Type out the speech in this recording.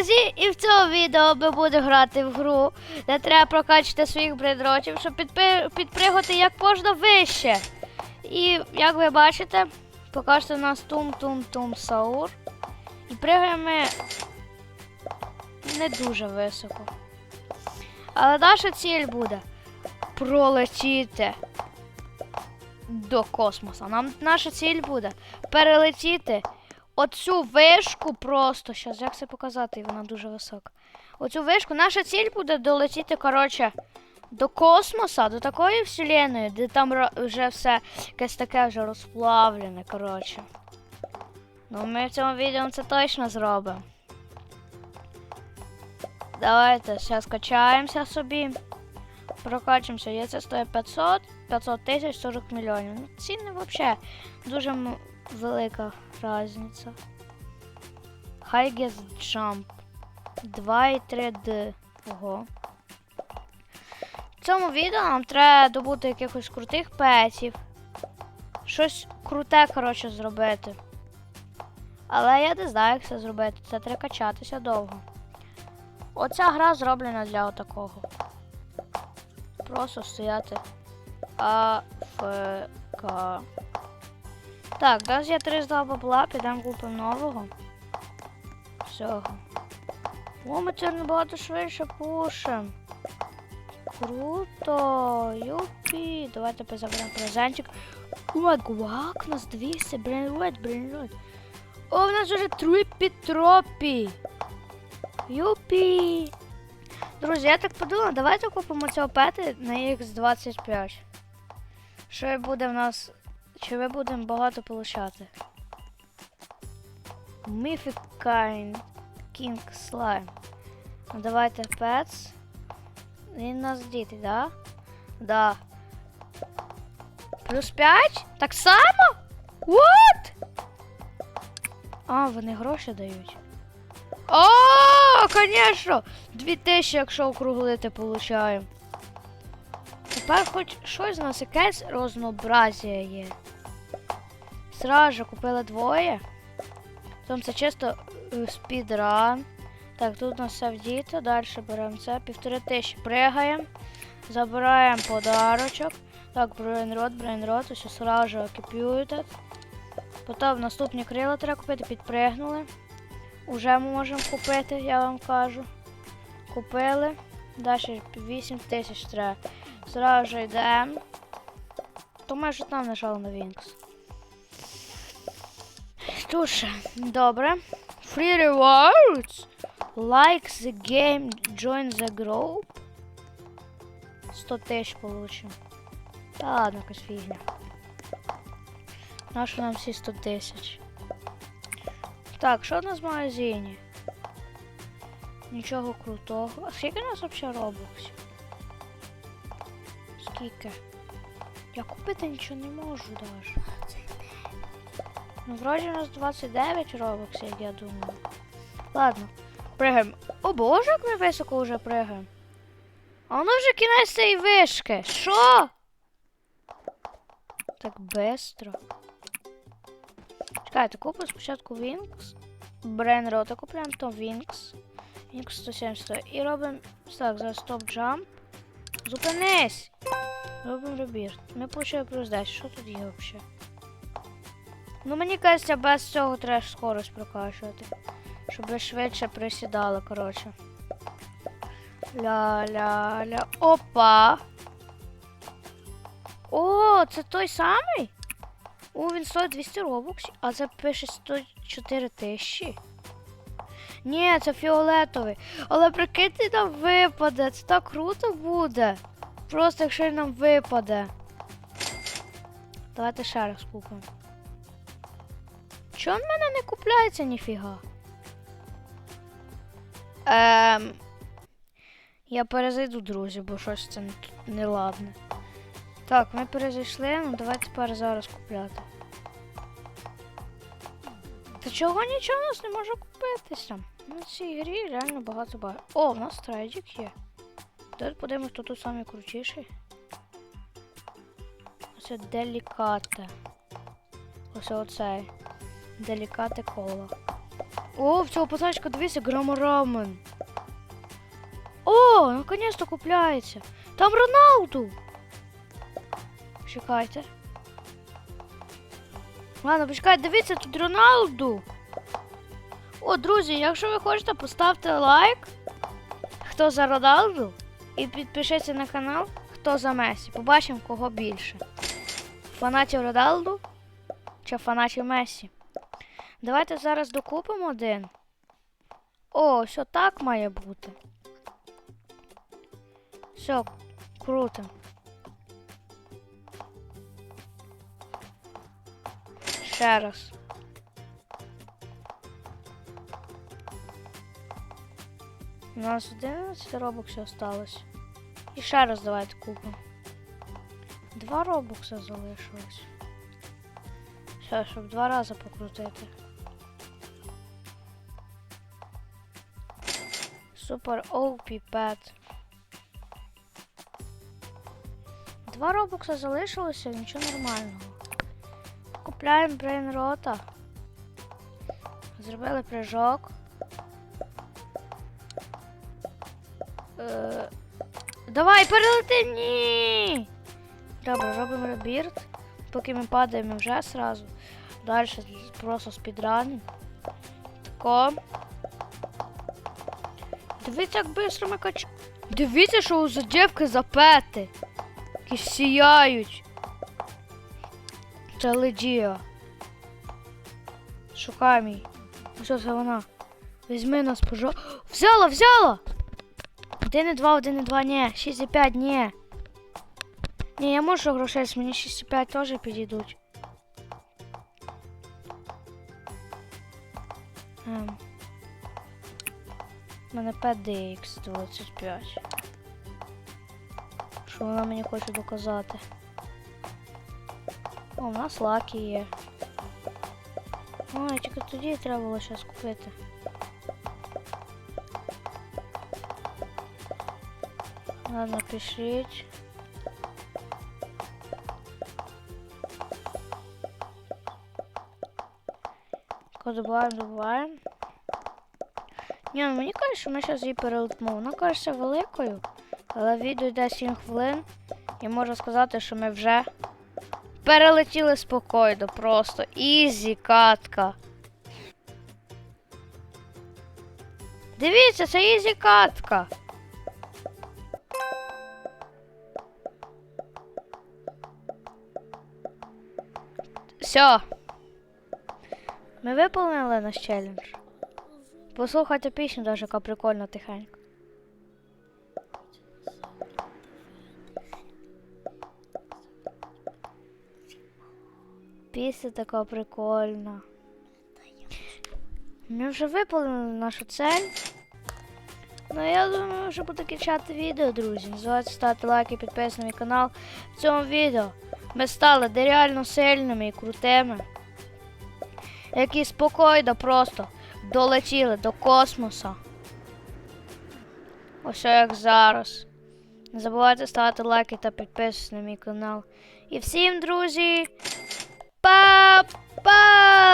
друзі, і в цьому відео ми будемо грати в гру, де треба прокачати своїх бредротів, щоб підпи- підпригати як можна вище. І як ви бачите, що у нас тум-тум-тум саур. І пригаємо не дуже високо. Але наша ціль буде пролетіти до космоса. Нам наша ціль буде перелетіти оцю вишку просто. Щас, як це показати? Вона дуже висока. Оцю вишку. Наша ціль буде долетіти, коротше, до космоса, до такої вселеної, де там вже все якесь таке вже розплавлене, коротше. Ну, ми в цьому відео це точно зробимо. Давайте зараз качаємося собі. Прокачуємося. Є це стоїть 500, 500 тисяч 40 мільйонів. Ну, ціни взагалі дуже велика різниця. Highest Jump 2,3D. Ого. В цьому відео нам треба добути якихось крутих петів. Щось круте, коротше, зробити. Але я не знаю, як це зробити. Це треба качатися довго. Оця гра зроблена для отакого. Просто стояти. АФК. Так, нас є 300 бабла, підемо купимо нового. Всього. О, ми це набагато швидше пушим. Круто! Юпі! Давайте позаберемо презентик. О, гуак, у нас 200, бренрот, бренрот. О, у нас вже трупі тропі. Юпі! Друзі, я так подумала, давайте купимо цього пети на X25. Що буде в нас. Чи ми будемо багато получати? Mythic Kind King Slime. Ну, давайте Pets. Він нас діти, да? Да. Плюс 5? Так само? What? А, вони гроші дають. О, конечно! 2000, якщо округлити, получаємо. Тепер хоч щось у нас якесь рознообразія є. Сразу же купили двоє. Там це чисто е, спідран. Так, тут у нас все вдіто. Далі беремо це. Півтори тисячі пригаємо. Забираємо подарочок. Так, брейнрот, брейнрот. Ось сразу же окіпюєте. Потім наступні крила треба купити, підпригнули. Уже ми можемо купити, я вам кажу. Купили. Далі 8 тисяч треба. Зразу ж йдемо. То майже там нажали на Вінкс. Що добре. Free rewards. Like the game, join the group. 100 тисяч получимо. Та ладно, якась фігня. Нащо нам всі 100 тисяч? Так, що у нас в магазині? Нічого крутого. А скільки у нас взагалі робоксів? Скільки? Я купити нічого не можу даже. Ну, вроді у нас 29 робоксів, я думаю. Ладно, пригаємо. О боже, як ми високо вже пригаємо. А воно вже кінець цієї вишки. Що? Так бестро. Чекайте, купимо спочатку Вінкс. Брейнрота купуємо, то Вінкс. Вінкс 170. І робимо. Так, зараз стоп джамп. Зупинись! Робимо ребір. Ми получили плюс 10. Що тут є взагалі? Ну мені кажеться, без цього треба скорость прокачувати. Щоб ви швидше присідали, коротше. Ля-ля-ля. Опа! О, це той самий? О, він стоїть 200 робоксів, а це пише 104 тисячі. Ні, це фіолетовий. Але прикиньте, нам випаде. Це так круто буде. Просто якщо він нам випаде. Давайте ще раз купимо. Чого в мене не купляється ніфіга? Ем... Я перезайду, друзі, бо щось це не, не. Так, ми перезайшли, ну давайте тепер зараз купляти. Та чого нічого у нас не може купитися? На цій грі реально багато багато. О, у нас трейдик є. Давайте подивимось, хто тут самий крутіший. Оце делікате. Ось оцей. Делікате коло. О, в цього пацанчика дивися, граморамен. О, наконец-то купляється. Там Роналду. Чекайте. Ладно, почекайте, дивіться, тут Роналду. О, друзі, якщо ви хочете, поставте лайк, хто за Роналду, і підпишіться на канал, хто за Месі. Побачимо, кого більше. Фанатів Роналду чи фанатів Месі. Давайте зараз докупимо один. О, все так має бути. Все, круто. Ще раз. У нас 11 робоксів осталось. І ще раз давайте купимо. Два робокса залишилось. Все, щоб два рази покрутити. Супер OP Pet. Два робокса залишилося, нічого нормального. Купляємо брейнрота. Зробили прыжок. Е, Давай, перелети! Ні! Добре, робимо ребірт. Поки ми падаємо вже сразу. Далі просто спідраним. Тако. Дивіться, як швидко ми кач... Дивіться, що у задівки запети. Які сіяють. Це ледія. Шукай мій. Що це вона? Візьми нас, пожалуйста. Взяла, взяла! 1,2, 1,2, ні. 6,5, ні. Ні, я можу грошей, мені 6,5 теж підійдуть. Ем. У мене PDX 25. Що вона мені хоче доказати? О, у нас лаки є. Ой, тільки тоді треба було щось купити. Ладно, пишіть. Добаваємо, добаваємо. Ні, ну мені кажуть, що ми зараз її перелетимо. Вона кажеться великою, але відео йде 7 хвилин. І можу сказати, що ми вже перелетіли спокійно, просто. Ізі катка. Дивіться, це ізі катка. Все. Ми виповнили наш челендж. Послухайте пісню, даже яка прикольна тихенько. Пісня така прикольна. Ми вже виповнили нашу цель. Ну я думаю, вже буду кінчати відео, друзі. Називається ставте лайки, підписуйтесь на мій канал. В цьому відео ми стали реально сильними і крутими. Які спокійно просто долетіли до космоса. Ось як зараз. Не забувайте ставити лайки та підписуватися на мій канал. І всім, друзі, па-па!